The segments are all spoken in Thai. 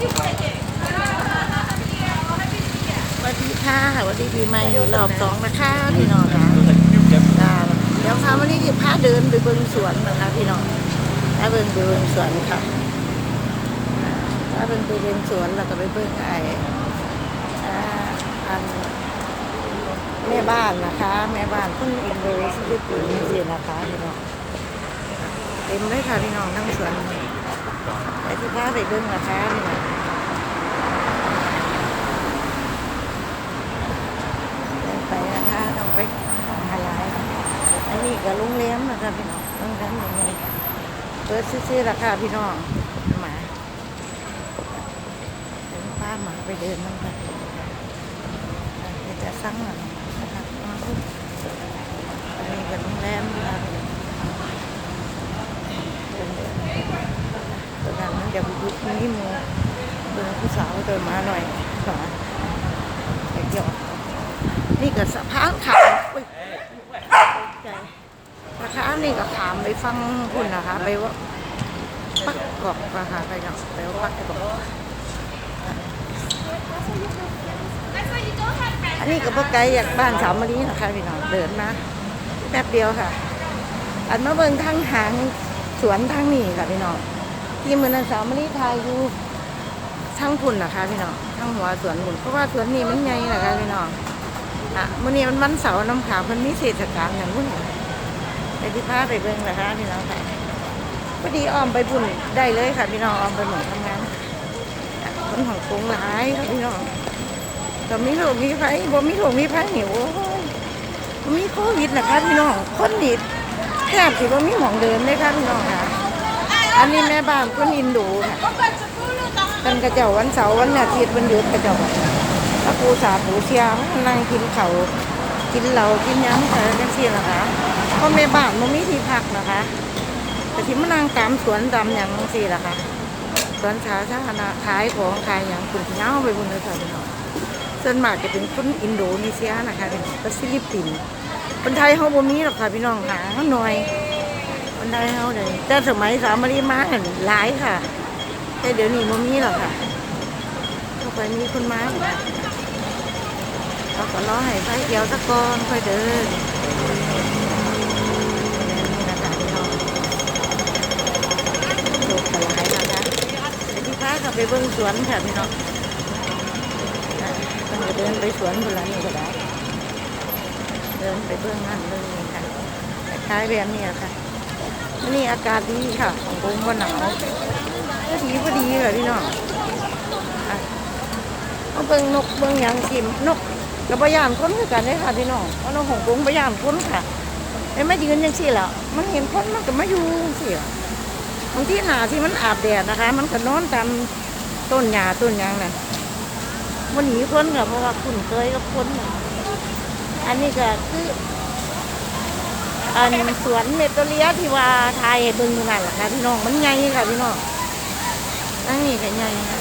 สวัสดีค่ะสวัสดีปีใหม่รอบสองนะคะพี่น้องค่ะเดี๋ยวค่ะวันนี้จะพาเดินไปเบิ่งสวนนะคะพี่น้องพาเบิ่งไปเบิ่งสวนค่ะพาเบิ่งไปเบิ่งสวนแล้วก็ไปเบิ่งไอ้อันแม่บ้านนะคะ แม่บ้านเพิ่งอินโดนีเซียปีนี้สินะคะพี่น้องเต็มเลยค่ะพี่น้องทั้งสวนไปที่พาไปเบิ่งนะคะพี่น้อง เดินไปนะคะต้องไปของฮายาย อันนี้ก็โรงแรมนะคะพี่น้องโรงแรมยังไงเปิดซื้อราคาพี่น้องหมาเดินป้าหมาไปเดินนั่งกันจะสั่งน่อยนะคะอันนี้ก็โรงแรมนะคะเดินเดินตอนนั้นมันจะบุกนี่มูเดินผู้สาวเดินมาหน่อยหน่อยเดี๋ยวนี่ก็สะพานขามอุ๊ยตกใจ คะนี่ก็ขามไปฟังคุณนะคะไปว่าปักกอกนะคะไปเนาะไปว่าปักกอกอันนี้ก็พวกไกลจากบ้านสามมะลินะคะพี่น้องเดินมาแป๊บเดียวค่ะ อันมาเบิ่งทางหางสวนทางนี้ค่ะพี่น้องที่มือนันสาวมะลิทายอยู่ทางพุ่นนะคะพี่น้องทางหัวสวนพุ่นเพราะว่าสวนนี้มันใหญ่นะคะพี่น้องอะมื้อนี้มันวันเสาร์น้ำขาวเพิ่นมีเทศกาลอย่างมื้อนี้ ไปที่พาไปเบิ่งนะคะพี่น้องค่ะพอดีอ้อมไปบุญได้เลยค่ะ พี่น้องอ้อมไปหมดทำงานคนของกรุงหลายค่ะพี่น้องก็มีโรคมีภัยบ่มีโรคมีภัยหิวมีโควิดนะคะพี่น้องคนนี่แทบสิบ่มีหมองเดินเลยค่ะพี่น้องค่ะอันนี้แม่บ้านคนอินโดค่ะเป็นกระเจ้าวันเสาร์วันอาทิตย์วันหยุดกระเจ้าพระปูสาปูเชียงนั่งกินเขากินเหล้ากินยังอะไรกันสินะคะ เพราะแม่บ้านมันมีที่พักนะคะแต่ที่มานั่งตามสวนตามหยังสิล่ะค่ะสวนสาธารณะขายของขายหยังคุณเงาไปบนเลยค่ะพี่น้องส่วนมากจะเป็นคนอินโดนีเซียนะคะเป็นก็ฟิลิปปินส์คนไทยเขาบ่มีหรอกค่ะพี่น้องหาหน่อยคนไทยเขาเดี๋ยแต่สมัยสามมารีมาเห็นหลายค่ะ แต่เดี๋ยวนี้บ่มีหรอกค่ะเข้าไปมีคนมาเราก็รอให้ไฟเขียวตะกอนค่อยเดินนะคะพี่น้อง ลูกกระไรนะคะไปที่พักกับไปเบิ้งสวนค่ะพี่น้องนะมันก็เดินไปสวนคนละนี่ก็ได้ เดินไปเบิ้องนั่นเบิ้งนี่ค่ะคล้ายแบบนี้ค่ะนนี้อากาศดีค่ะของกรุงก็หนาวพอดีพอดีค่ะพี่น้องเอาเบิ้งนกเบิ้งยังสินกกับพยานคนคือกันเลยค่ะพี่น้องเพราะน้องหงกงพยานค้นค่ะไอ้ไม่ยืนยังสี่แล้วมันเห็นค้นมันก็มาอยู่สี่ละ บางที่หนาที่มันอาบแดดนะคะ มันก็นอนตามต้นหญ้าต้นยางน่ะมันหนีคนค่ะเพราะว่าคุ้นเคยกับคนอันนี้ก็คืออันสวนเมตโตเลียที่ว่าทยเบิ่งอยู่นั่นแหละค่ะพี่น้องมันใหญ่ค่ะพี่น้องอันนี้ก็ใหญ่ค่ะ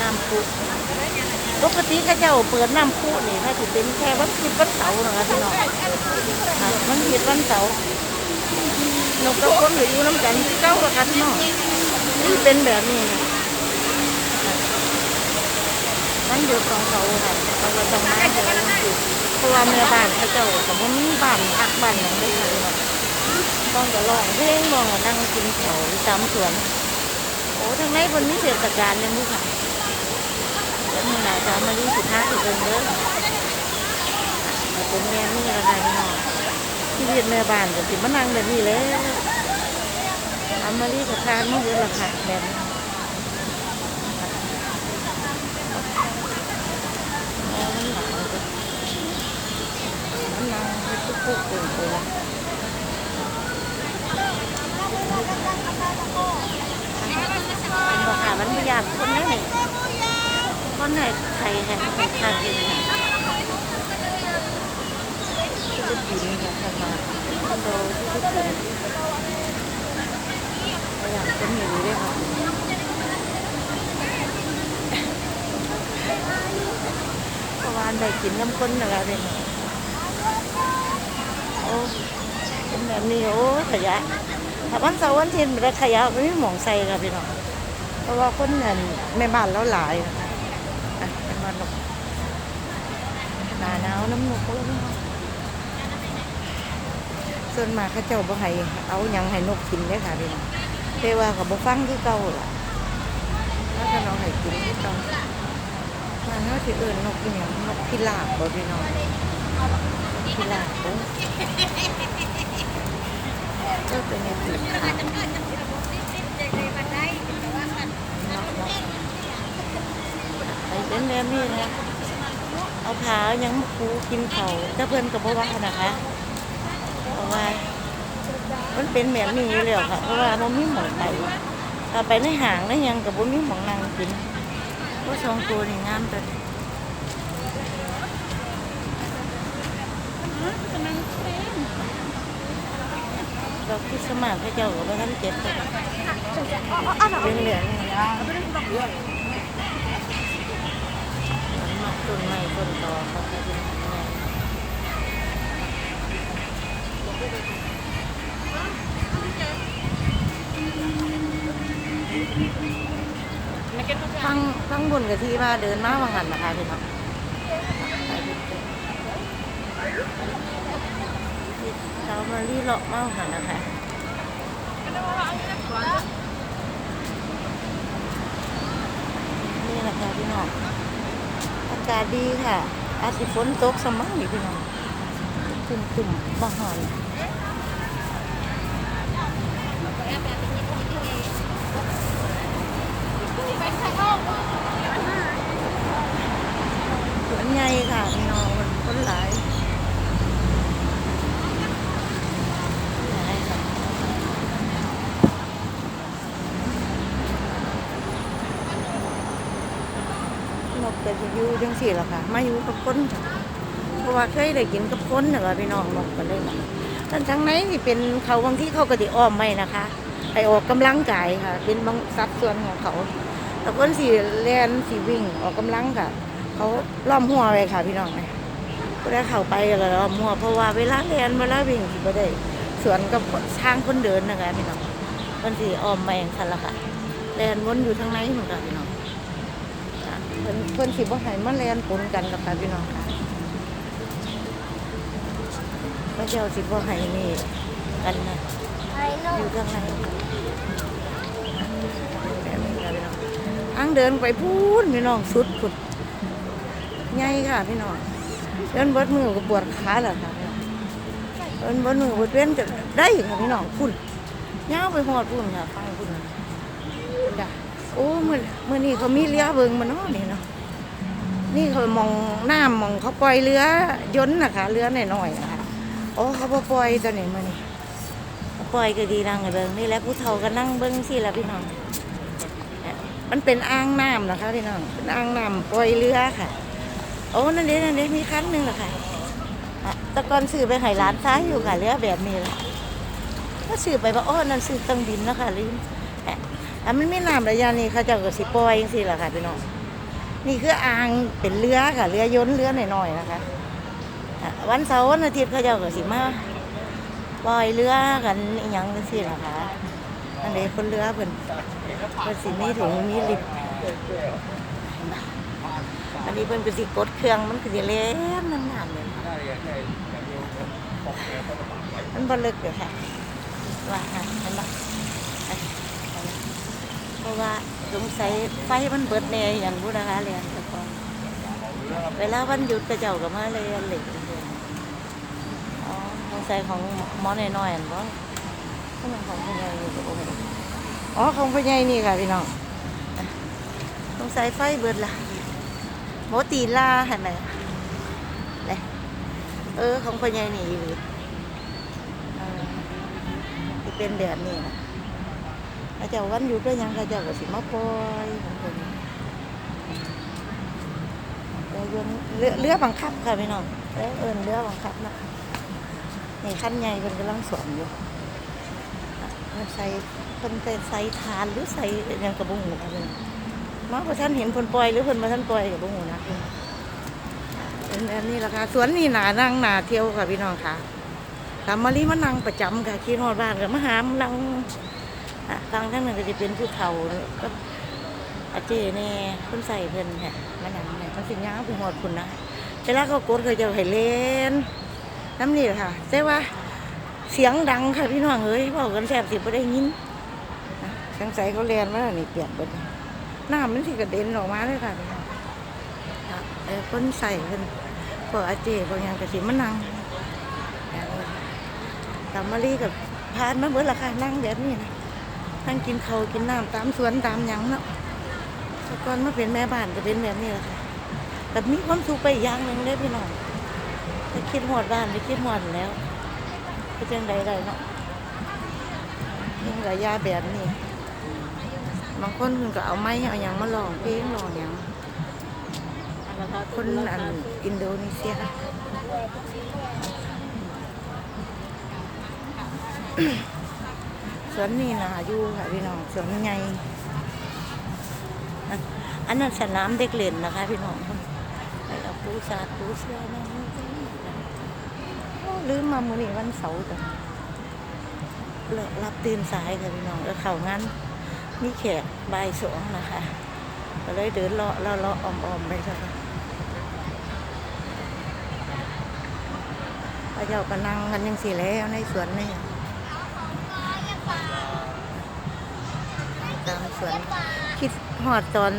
น้ำพุปกติก็เจ้าเปิดน้ำพุนี่ถ้าถือเป็นแค่วันพุธวันเสาร์นะคะพี่น้องมันผิดวันเสาร์ นกกระพนหรืออยู่น้ำกันเก้าละกันพี่น้องนี่เป็นแบบนี้นะมันเดือดของเขาค่ะเราก็ต้องมาเจอวันหยุดเพราะว่าเมื่อบ้านเขาเจ้าแต่ว่ามีบ้านพักบ้านอย่างได้ค่ะพี่น้องต้องจะลองเพลงลองนั่งกินเขาตามสวนโอ้ทั้งในคนมีเทศกาลยังด้วยค่ะนี่แหละจะมาดีสิบห้าสิบเองเด้อเป็นแม่นี่อะไรพี่น้องที่เรียนแม่บ้านก็สิมานั่งแบบนี้เลยอามารีกับทานนี่เยอะละค่ะแบบนี้แม่มันหนาวจ้ะมันนั่งให้ทุก ๆเต็มตัวเป็นราคามันไม่ยากคนนี้นี่ con này thầy hẹn thầy thầy thì này cái gì này là thầy mà con đồ cái cái gì thầy làm cái gì đấy hả có anh đây chín năm con là đây mà ô cái này nhiều thầy ạ ถ้าวันเสาร์วันอาทิตย์มันจะขยะไม่มีหมองใส่ค่ะพี่น้องเพราะว่าคนเนี่ยแม่บ้านแล้วหลายนะคะอะเป็นวันนกหนาหนาวน้ำนกเขาแล้วเนาะ ส่วนมากเขาเจ้าบ่ให้เอาหยังให้นกกินเด้ค่ะพี่น้องแต่ว่าก็บ่ฟังคือเก่าล่ะแล้วก็น้องให้กินคือเก่ามันเฮาสิเอิ้นนกอีหยังนกพิราบบ่พี่น้องนกพิราบเด้อก็เป็นอย่างนค่ะไปเป็นแบบนี้นะเอาขายังมาคูกินเขาถ้าเพื่อนกับพ่ว่านะคะ ราะว่า มันเป็นแบบนี้อยู่แล้วค่ะ เพราะว่ามันมีหมองไปถ้าไปในห่างในหยังกับบ่มีหมองนั่งกินเพราะสองตัวนี่งามตัวนี้เราคิดสมัครพระเจ้ากับพระท่านเจ็บตัวเป็นเหลืองนี่ต้นไม้ต้นตอเขาก็เป็นยังไง ฟังฟังบนกับที่ว่าเดินมาวังหันนะคะพี่น้องเรามารีเลาะมาวังหันนะคะนี่แหละค่ะพี่น้องอากาศดีค่ะ อาจจะฝนตกสมังนี่พี่น้องตุ่มตุ่มๆบ้าหอน สวนใหญ่ค่ะพี่น้องมันคนหลายหลายค่ะนกแต่จะอยู่จังสี่หรอค่ะมาอยู่กับคนค่ะเพราะว่าเคยได้กินกับคนน่ะค่ะพี่น้องนกกันเลยนะท่านทั้งไหนที่เป็นเขาบางที่เขาก็ติอ้อมไม่นะคะ ไปออกกำลังกายค่ะ เป็นบางสัดส่วนของเขา แต่คนสีแลนสีวิ่งออกกำลังค่ะ เขาล้อมหัวไว้ค่ะ พี่น้องนะก็ได้เข้าไปแล้วล้อมหัวเพราะว่าเวลาแลนเวลาวิ่งสิบ่ได้สวนกับทางคนเดินนะคะพี่น้องคนสีอ้อมแมงคันละค่ะแลนวนอยู่ทางไหนเหมือนกันพี่น้องเพิ่นเพิ่นสิบ่ให้มาแลนปนกันหรอกค่ะพี่น้องค่ะพระเจ้าสิบ่ให้นี่กันนะ อยู่ข้างในอังเดินไปพูนพี่น้องสุดขุดใหญ่ค่ะพี่น้องเดินเบดมือก็ปวดขาแล้วค่ะเดินเบดมือปวดเว้นจะได้ค่ะพี่น้องพุ่นย่าวไปหอดพุ่นค่ะฟังพุ่นจ้ะโอ้เมื่อเมื่อนี้เขามีเรือเบิงมาเนาะนี่เนาะนี่เขามองหน้ำมองเขาปล่อยเรือยนต์นะคะเรือหน่อยๆนะคะโอ้เขาบ่ปล่อยตัวนี้มื่อนี้ ปล่อยก็ดีนั่งเบิงนี่แหละผู้เฒ่าก็นั่งเบิงสิละพี่น้อง มันเป็นอ่างน้ำนะคะพี่น้อง เป็นอ่างน้ำปล่อยเรือค่ะ โอ้นั่นเด้นั่นเด้มีคันหนึ่งเหรอค่ะอะตะกอนซื้อไปให้ร้านซ้ายอยู่ค่ะเรือแบบนี้แหละก็ซื้อไปว่าโอ้นั่นซื้อเครื่องบินนะคะลืมอะอ่มันไม่น้ำระยะนี้เขาจะก็สิปล่อยจังซี่แหละค่ะพี่น้อง นี่คืออ่างเป็นเรือค่ะเรือยนต์เรือหน่อยๆนะคะ วันเสาร์วันอาทิตย์เขาจะก็สิมา ปล่อยเรือกันอหยังจังซี่แหละค่ะนั่นเด้คนเรือเพิ่นเพิ่นสิมีถุงมีลิฟต์อันนี้เพิ่นก็สิกดเครื่องมันก็สิเล่นน้ำน้ำเลยมันบ่ลึกเด้อค่ะว่าค่ะเห็นบ่เพราะว่าสงสัยไฟมันเบิดแน่อย่างบุนะคะเรียนแต่ก่อนเวลาวันหยุดก็เจ้าก็มาเรียนเหล็ก อสงสัยของหมอน้อยๆอันบ่ถ้ามันของคุณยายอยู่ก็บ่รู้อ๋อของพ่อใหญ่นี่ค่ะพี่น้องต้องใส่ไฟเบิดละโมตีลาเห็นไหมเลยเออของพ่อใหญ่นี่อยู่เออที่เป็นเดือนนี่นะเขาเจ้าวันหยุดด้วยยังเขาเจ้าก็สิมาปล่อยของคนเรือยนต์เรือเรือบังคับค่ะพี่น้องเรือเอินเรือบังคับนะ นี่ขั้นใหญ่เป็นกำลังสอนอยู่มันใส่คนใส่ใส่ทานหรือใส่อิหยังกระบุงหูอะไรมาพอท่านเห็นคนปล่อยหรือคนมาท่านปล่อยกระบุงหูนะเป็นแบบนี้แหละค่ะสวนนี่หนานั่งหนาเที่ยวค่ะพี่น้องค่ะทำมาลีมานั่งประจำค่ะขี่นอดบ้านกับมหามนั่งอะทางทั้งนั้นก็จะเป็นผู้เฒ่าก็อาเจแน่เพิ่นใส่เพิ่นค่ะมันนั่นเนี่ยมันสิยาวไปหมดคุณนะแต่ละเขากดเขาจะให้เล่น น้ำนี่แหละค่ะแต่ว่าเสียงดังค่ะพี่น้องเอ้ยบอกกันแสบสิบ่ได้ยินนะสงสัยเขาเรียนมาแล้วนี่เปียกเบิดน้ำมันสิกระเด็นออกมาเลยค่ะพี่น้องค่ะเออคนใส่เพิ่นพวกอาเจพวกหยังกะสิมานั่งตามมารีกับพานมาเบิดละค่ะนั่งแบบนี้นะนั่งกินเขากินน้ำตามสวนตามยังเนาะแต่ก่อนมาเป็นแม่บ้านก็เป็นแบบนี้แหละค่ะแต่มีความสุขไปอย่างหนึ่งเลยพี่น้อง ไปคิดหอดบ้านไปคิดหอดแล้วก็จังใดใดเนาะยังระยะแบบนี้บางคนก็เอาไม้เอาหยังมาลองเพลงลองหยังคนอันอินโดนีเซียสวนนี่นาอยู่ค่ะพี่น้องสวนใหญ่อันนั้นสนามเด็กเล่นนะคะพี่น้องไปเอาปูสาดปูเสื้อมาโอ้ ลืมมามื้อนี้วันเสาร์จ้ะเลิกรับตื่นสายค่ะพี่น้องแล้วเขางานมีแขกบ่ายสองนะคะก็เลยเดินเลาะเลาะเลาะอ้อมๆไปค่ะพระเจ้าก็นั่งกันยังสี่แล้วในสวนนี่ตามสวนคิดหอดตอน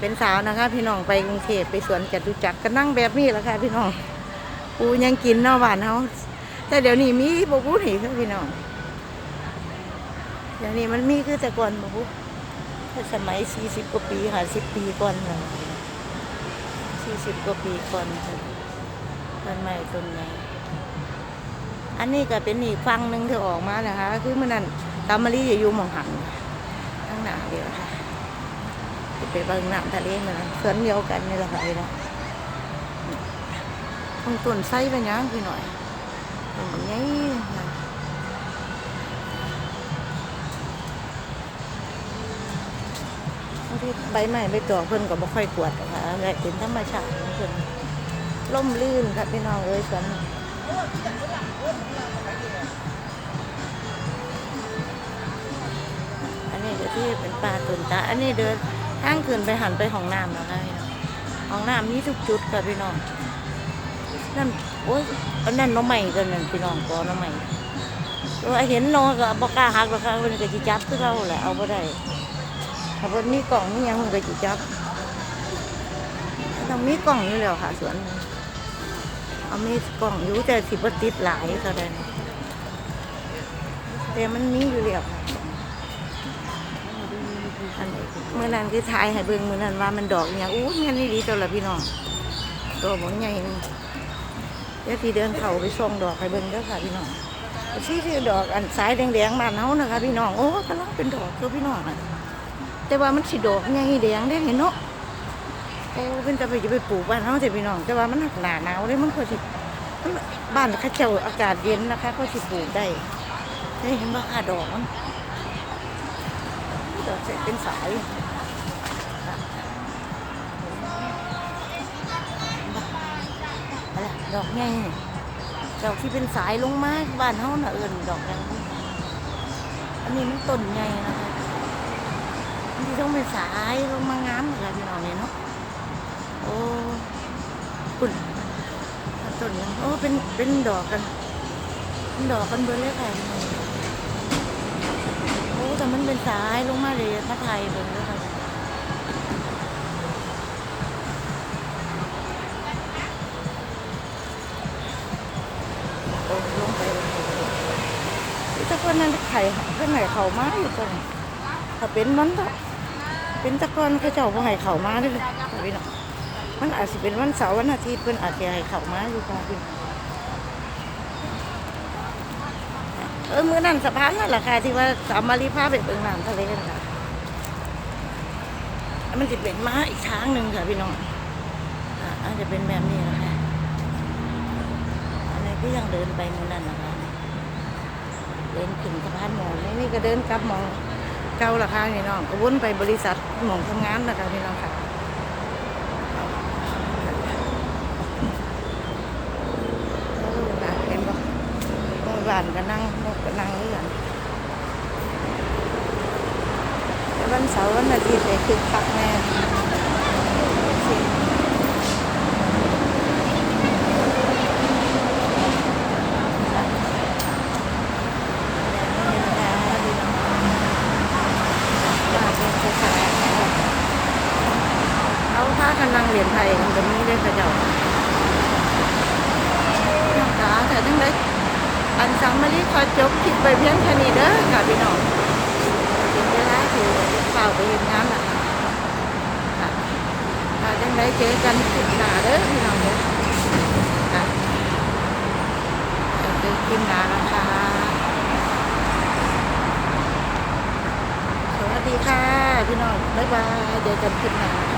เป็นสาวนะคะ พี่น้องไปกรุงเทพไปสวนจตุจักรก็นั่งแบบนี้แหละค่ะพี่น้อง ปูยังกินเนอกบ้านเขาแต่เดี๋ยวนี้มีบปูนีค่ะพี่น้องเดี๋ยวนี้มันมีคือแต่ก่อนบปูแต่สมัยสี่สิบกว่าปีค่ะสิบปีก่อนค่ะสี่สิบกว่าปีก่อนค่ะต้นไม้ต้นใหญ่อันนี้ก็เป็นอีกฟังหนึ่งที่ออกมานะคะ คือมันนั่นตามมารีอยู่หมองหันข้างหน้าเดียวค่ะไปเบิ่งน้ำทะเลมาแล้วสวนเดียวกันนี่แหละค่ะน้อ งตรงต้นไส้ไปยังพี่หน่อยตรงนี้นะบางทีใบไม้ใบตองเพิ่นก็บ่ค่อยกวดหรอกค่ะแต่เป็นธรรมชาติเพิ่นล่มลื่นค่ะพี่น้องเอ้ยสวนอันนี้ก็ที่เป็นป่าต้นตา อันนี้เดินทางขึ้นไปหันไปห้องน้ำแล้วค่ะพี่น้องห้องน้ำมีทุกจุดค่ะพี่น้อง นั่นโอ้ยอันนั้นน้องใหม่กันนั่นพี่น้องก็น้องใหม่เราเห็นน้องก็บ่กล้าหักหรอกค่ะเพิ่นก็สิจับคือเราแหละเอาบ่ได้ถ้าเพิ่นมีกล่องมีหยังเพิ่นก็สิจับต้องมีกล่องอยู่แล้วค่ะสวนเอามีกล่องอยู่แต่สิบติดหลายเท่าใดแต่มันมีอยู่แล้วเมื่อนั้นคือทายให้เบิ่งเมื่อนั้นว่ามันดอกอหย่างอู้แม่นนี่ดีตัวละพี่น้องตัวบ่ใหญ่ ดี๋ยวที่เดินเข้าไปส่งดอกให้เบิ่งเด้อค่ะพี่น้องที่ที่ดอกอันสายแดงๆบ้านเฮานะคะพี่น้องโอ้กำลังเป็นดอกคือพี่น้องอะแต่ว่ามันสิดอกใหญ่แดงได้เห็นเนาะโอ้เป็นจะไปจะไปปลูกบ้านเฮาแต่พี่น้อง แต่ว่ามันหนาหนาวเลยมันก็สิบ้านเขาเจ้าอากาศเย็นนะคะก็สิปลูกได้ได้เห็นบ่ค่ะดอกมันดอกเสร็จเป็นสาย ดอกไงดอกที่เป็นสายลงมาบ้านเฮาน่ะเอิญดอกยังอันนี้มันต้นไงนะคะที่ต้องเป็นสายลงมางามอะไรพี่น้องเนี่ยเนาะโอ้คุณต้นยังโอ้เป็นเป็นดอกกันเป็นดอกกันเบอร์เลยค่ะโอ้แต่มันเป็นสายลงมาเลยพระไทยเบิ่งด้วยค่ะ ตะกอนนั้นไข่เพื่อนไหนเขามาอยู่ตรงถ้าเป็นมันเป็นตะกอนเขาเจ้าก็ให้เขามาด้วยพี่น้องมันอาจจะเป็นวันเสาร์วันอาทิตย์เพื่อนอาจจะให้เขามาอยู่ค่ะพี่น้เออมือนั่นสะพานนั่นแหละค่ะที่ว่าสามมารีพาไปเบิ่งน้ำทะเลกันค่ะอันมันจะเป็นม้าอีกทางหนึ่งค่ะพี่น้องอะอาจจะเป็นแบบนี้นะคะอันนี้ก็ยังเดินไปมือนั่นนะคะ เดินถึงสะพานมองนี่นี่ก็เดินกลับมองเก่าละค่ะพี่น้องก็วนไปบริษัทมองทำงานนะคะพี่น้องค่ะเออนะเห็นปะเมื่อวานก็นั่งนกก็นั่งเรื่อนวันเสาร์วันอาทิตย์เลยคึกคักแน่เขาพากันนั่งเรียนไทยกันตรงนี้ได้กระเจ้าน้องขาแต่ทั้งเลยอันสังมารีขอจบคลิปไปเพียงแค่นี้เด้อค่ะพี่น้องถึงเวลาคือเฝ้าไปเห็นงานละค่ะถ้าจังได้เจอกันคลิปหน้าเด้อพี่น้องเด้อค่ะเจอคลิปหน้านะคะสวัสดีค่ะพี่น้องบ๊ายบายเจอกันคลิปหน้า